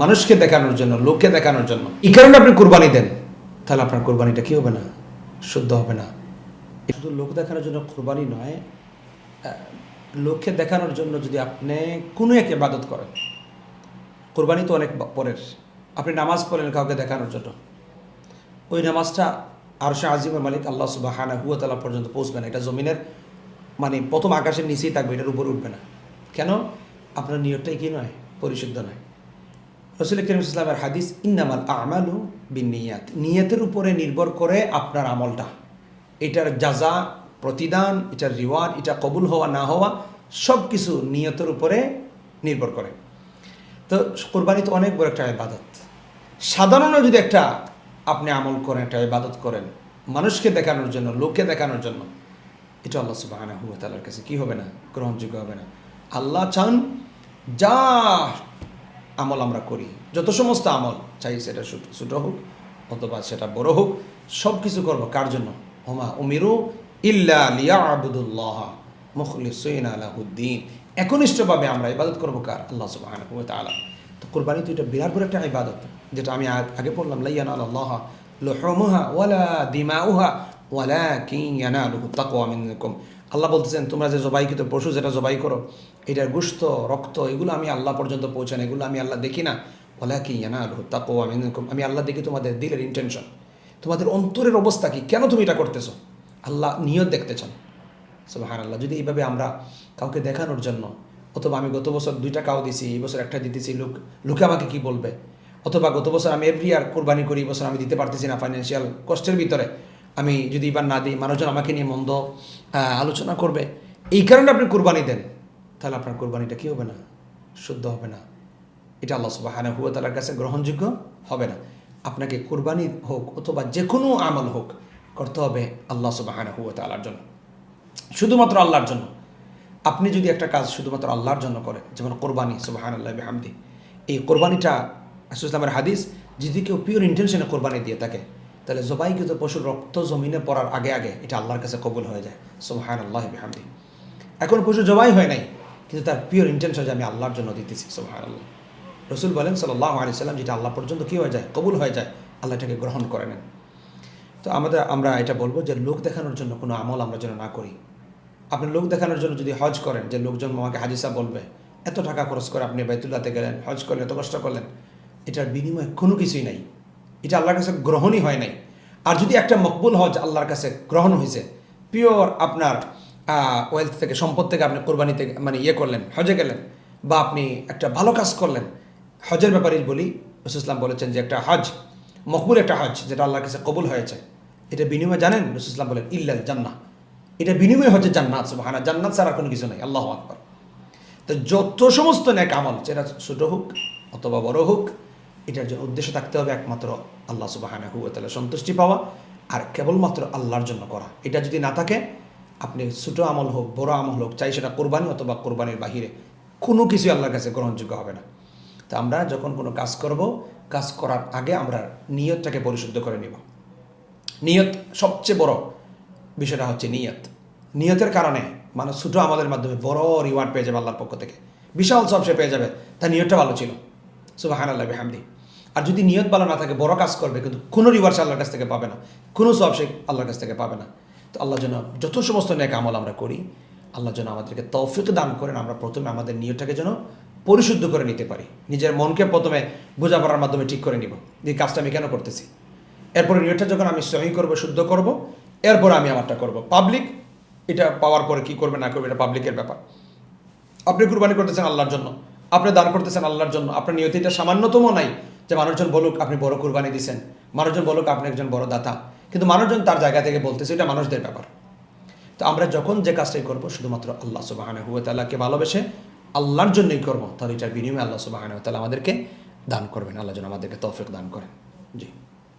মানুষকে দেখানোর জন্য, লোককে দেখানোর জন্য। এই কারণে আপনি কোরবানি দেন। তাহলে আপনার কোরবানিটা কি হবে না? শুদ্ধ হবে না। শুধু লোক দেখানোর জন্য কোরবানি নয় লোককে দেখানোর জন্য যদি আপনি কোনো এক ইবাদত করেন, কোরবানি তো অনেক পরের। আপনি নামাজ পড়েন কাউকে দেখানোর জন্য। ওই নামাজটা আরশা আজিমের মালিক আল্লাহ সুবাহানা হুয়া তালা পর্যন্ত পৌঁছবে না। এটা জমিনের মানে প্রথম আকাশের নিচেই থাকবে, এটার উপর উঠবে না। কেন? আপনার নিয়তটাই কি নয়? পরিশুদ্ধ নয়। রসুল করিম ইসলামের হাদিস, ইন্নামাল আমালু বিন নিয়াত নিয়তের উপরে নির্ভর করে আপনার আমলটা। এটার যাজা প্রতিদান, এটার রিওয়ার্ড এটা কবুল হওয়া, না হওয়া সব কিছু নিয়তের উপরে নির্ভর করে। তো কোরবানি তো অনেক বড় একটা ইবাদত। সাধারণ যদি একটা আপনি আমল করেন, একটা ইবাদত করেন, মানুষকে দেখানোর জন্য, লোককে দেখানোর জন্য, এটা আল্লাহ সুবাহানা হুয়া তালার কাছে কি হবে না? গ্রহণযোগ্য হবে না। আল্লাহ চান যা আমল আমরা করি। যত সমস্ত আমল, চাই সেটা ছোট- হোক অথবা সেটা বড় হোক সব কিছু করব কার জন্য? হোমা উমিরু ইল্লা লিয়া আবুদুল্লাহ মুখলিসইন আলাহুদ্দিন একনিষ্ঠভাবে আমরা ইবাদত করব কার? আল্লাহ ওয়া তো কোরবানি তো এটা বিরাট বড় একটা ইবাদত, যেটা আমি আগে পড়লাম, লাইয়ান আল্লাহ লুহুমুহা ওয়ালা দিমাউহা ওয়ালাকিন ইয়ানালুহু তাকওয়া মিনকুম। আল্লাহ বলতেছেন, তোমরা যে জবাইকৃত পশু, যেটা জবাই করো, এটার গুস্ত, রক্ত, এগুলো আমি আল্লাহ পর্যন্ত পৌঁছান এগুলো আমি আল্লাহ দেখি না। ওয়ালাকিন ইয়ানালুহু তাকওয়া মিনকুম। আমি আল্লাহ দেখি তোমাদের দিলের ইন্টেনশন তোমাদের অন্তরের অবস্থা কি? কেন তুমি এটা করতেছো? আল্লাহ নিয়ত দেখতে চান। সুবাহান আল্লাহ যদি এইভাবে আমরা কাউকে দেখানোর জন্য, অথবা আমি গত বছর দুইটা কাউ দিছি, এই বছর একটা দিতেছি, লোক, লোকে আমাকে কি বলবে? অথবা গত বছর আমি এভরি ইয়ার কোরবানি করি, এই বছর আমি দিতে পারতেছি না ফাইন্যান্সিয়াল কষ্টের ভিতরে। আমি যদি এবার না দিই, মানুষজন আমাকে নিয়ে মন্দ আলোচনা করবে, এই কারণে আপনি কোরবানি দেন, তাহলে আপনার কোরবানিটা কি হবে না? শুদ্ধ হবে না। এটা আল্লাহ সুবাহানা হুয়া তালার কাছে গ্রহণযোগ্য হবে না। আপনাকে কোরবানি হোক অথবা যে কোনো আমল হোক, করতে হবে আল্লাহ সুবাহানা হুয়া তালার জন্য। শুধুমাত্র আল্লাহর জন্য। আপনি যদি একটা কাজ শুধুমাত্র আল্লাহর জন্য করেন, যেমন কোরবানি সুবাহান আল্লাহ হামদি এই কোরবানিটা ইসলামের হাদিস, যদি কেউ পিওর ইন্টেনশনে কোরবানি দিয়ে থাকে তাহলে জবাইকৃত পশুর রক্ত জমিনে পড়ার আগে আগে এটা আল্লাহর কাছে কবুল হয়ে যায়। সুবাহান আল্লাহ হামদি এখন পশু জবাই হয় নাই, কিন্তু তার পিওর ইন্টেনশন যে আমি আল্লাহর জন্য দিতেছি সুবাহান আল্লাহ রসুল বলেন সাল্লাহ আলি সাল্লাম, যেটা আল্লাহ পর্যন্ত কী হয়ে যায়, কবুল হয়ে যায়, আল্লাহ এটাকে গ্রহণ করে নেন। তো আমাদের, আমরা এটা বলব যে লোক দেখানোর জন্য কোনো আমল আমরা যেন না করি। আপনি লোক দেখানোর জন্য যদি হজ করেন, যে লোকজন আমাকে হাজিসা বলবে, এত টাকা খরচ করে আপনি বাইতুল্লাতে গেলেন, হজ করলেন, এত কষ্ট করলেন, এটার বিনিময়ে কোনো কিছুই নাই। এটা আল্লাহর কাছে গ্রহণই হয় নাই। আর যদি একটা মকবুল হজ আল্লাহর কাছে গ্রহণ হয়েছে, পিওর আপনার ওয়েলথ থেকে, সম্পদ থেকে আপনি কোরবানিতে মানে ইয়ে করলেন, হজে গেলেন, বা আপনি একটা ভালো কাজ করলেন, হজের ব্যাপারে বলি রসুলাম বলেছেন যে একটা হজ, মকবুল একটা হজ, যেটা আল্লাহর কাছে কবুল হয়েছে, এটা বিনিময়ে জানেন রসুলাম বলেন, ইল্লাল জান্নাহ। এটা বিনিময় হচ্ছে জান্নাত সুবহানা জান্নাত ছাড়া কোনো কিছু নেই, আল্লাহ আকবর। তো যত সমস্ত ন্যাক আমল, সেটা ছোট হোক, অথবা বড় হোক এটার জন্য উদ্দেশ্য থাকতে হবে একমাত্র আল্লাহ সুবাহানা তাহলে সন্তুষ্টি পাওয়া আর কেবলমাত্র আল্লাহর জন্য করা। এটা যদি না থাকে, আপনি ছোটো আমল হোক, বড় আমল হোক, চাই সেটা কোরবানি অথবা কোরবানির বাহিরে, কোনো কিছু আল্লাহর কাছে গ্রহণযোগ্য হবে না। তো আমরা যখন কোনো কাজ করব, কাজ করার আগে আমরা নিয়তটাকে পরিশুদ্ধ করে নিব। নিয়ত সবচেয়ে বড় বিষয়টা হচ্ছে নিয়ত। নিয়তের কারণে মানুষ ছোটো আমাদের মাধ্যমে বড় রিওয়ার্ড পেয়ে যাবে আল্লাহর পক্ষ থেকে। বিশাল সব সে পেয়ে যাবে। তার নিয়তটা ভালো ছিল। সুবাহান আল্লাহ হামদি আর যদি নিয়ত ভালো না থাকে, বড় কাজ করবে, কিন্তু কোনো রিভার্স আল্লাহর কাছ থেকে পাবে না, কোনো সব সে আল্লাহর কাছ থেকে পাবে না। তো আল্লাহ যেন যত সমস্ত ন্যাক আমল আমরা করি, আল্লাহ যেন আমাদেরকে তৌফিক দান করেন, আমরা প্রথমে আমাদের নিয়তটাকে যেন পরিশুদ্ধ করে নিতে পারি। নিজের মনকে প্রথমে বোঝাপড়ার মাধ্যমে ঠিক করে নিব, যে কাজটা আমি কেন করতেছি। এরপরে নিয়তটা যখন আমি সহি করব, শুদ্ধ করব, এরপর আমি আমারটা করব। পাবলিক এটা পাওয়ার পরে কি করবে, না করবে, এটা পাবলিকের ব্যাপার। আপনি কুরবানি করতেছেন আল্লাহর জন্য, আপনি দান করতেছেন আল্লাহর জন্য, আপনার নিয়তি এটা সামান্যতম নাই যে মানুষজন বলুক, আপনি বড় কুরবানি দিছেন। মানুষজন বলুক, আপনি একজন বড় দাতা। কিন্তু মানুষজন তার জায়গা থেকে বলতেছে, এটা মানুষদের ব্যাপার। তো আমরা যখন যে কাজটাই করব, শুধুমাত্র আল্লাহ সুবাহানে হুয়ে তাল্লাহকে ভালোবেসে আল্লাহর জন্যই করব, তাহলে এটার বিনিময়ে আল্লাহ সুবাহানে তাহলে আমাদেরকে দান করবেন। আল্লাহ যেন আমাদেরকে তৌফিক দান করেন। জি।